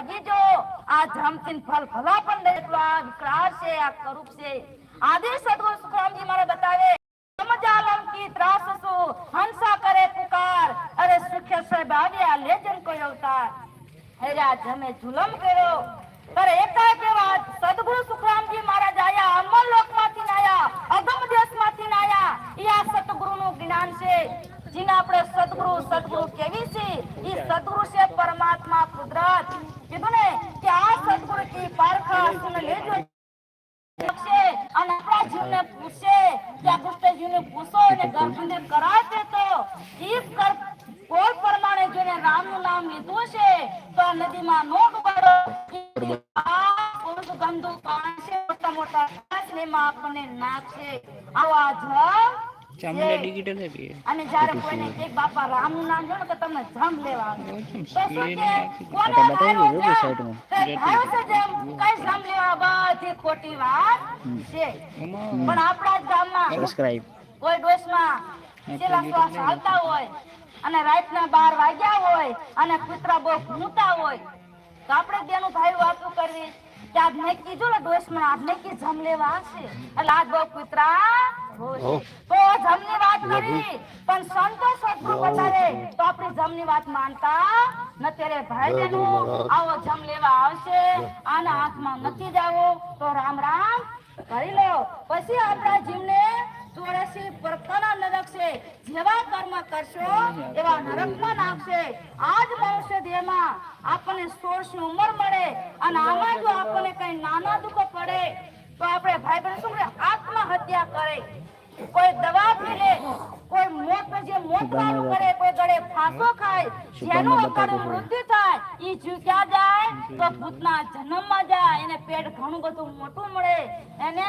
જાગી જો. આ જામતીન ફલ ભલા પણ દે એટલું આ વિકરાળ છે, આ કરૂપ છે. આદિ સદગુરુ સુખરામજી મારે બતાવે સમજાલમ કી ત્રાસ સુ હંસા કરે પુકાર. અરે સુખ્ય સાહેબ આવ્યા પર એકાએક એવા સદગુરુ સુખરામજી મહારાજ આયા અમર લોકમાંથી આયા અગમ દેશમાંથી આયા ઈ આ સતગુરુનું જ્ઞાન છે. જેને આપણે સદગુરુ સદગુરુ કેવી છે? ઈ સદગુરુ છે પરમાત્મા કુદરત કીધું ને કે આ સદગુરુ કી કોઈ પ્રમાણે જેને રામનું નામ લીધું છે તો આ નદીમાં નો મોટા મોટા આપણને નાખશે. આવા જળ ચામડા છે. ડિજિટલ છે કે અને જ્યારે કોઈને કે બાપા રામનું નામ લો તો તમને જમ લેવા આવે. તો શું કે? કોને આ બતાવી આવ્યો સાઈડમાં. છે જમ? કઈ જમ લેવા બધી ખોટી વાત છે પણ આપણા જ ગામમાં સબસ્ક્રાઇબ કોઈ ડોશમાં છેલ્લા શ્વાસ હાલતા હોય અને રાતના બાર વાગ્યા હોય અને કૂતરા બહુ ભૂંતા હોય તો આપણે બેનું ભાઈ વાતો કરવી કે આજ મેં કીધું ને ડોશમાં આજ મેં કી જમ લેવા આવશે એટલે આજ બહુ કૂતરા રોશે. જમની વાત કરી. પણ સંતો સદગુરુ બતાવે તો આપણે જમની વાત માનતા નથી રે ભાઈ બહેનો આવો જમ લેવા આવશે. આના હાથમાં નથી જાવો તો રામ રામ કરી લો. પછી આપણા જીવને ચોરાસી પ્રકારના નરક છે જેવા કર્મ કરશો એવા નરકમાં નાખશે. આજ મનુષ્ય દેહમાં આપણને સોળસી ઉંમર મળે અને આમાં જો આપણને કઈ નાના દુઃખ પડે તો આપણે ભાઈ બહેન શું કોઈ દવા પીલે કોઈ મોત જે મોતવાનું કરે કોઈ ગળે ફાંસો ખાય જેનું અકાળે મૃત્યુ થાય ઈ જીવ જાય તો ભૂતના જન્મમાં જાય એને પેટ ઘણું બધું મોટું મળે એને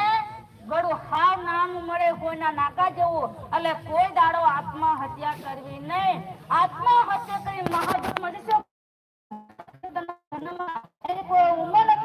ગળું હાવ નાનું મળે કોઈના નાકા જેવું એટલે કોઈ દાડો આત્મહત્યા કરવી નહીં. આત્મહત્યા કરી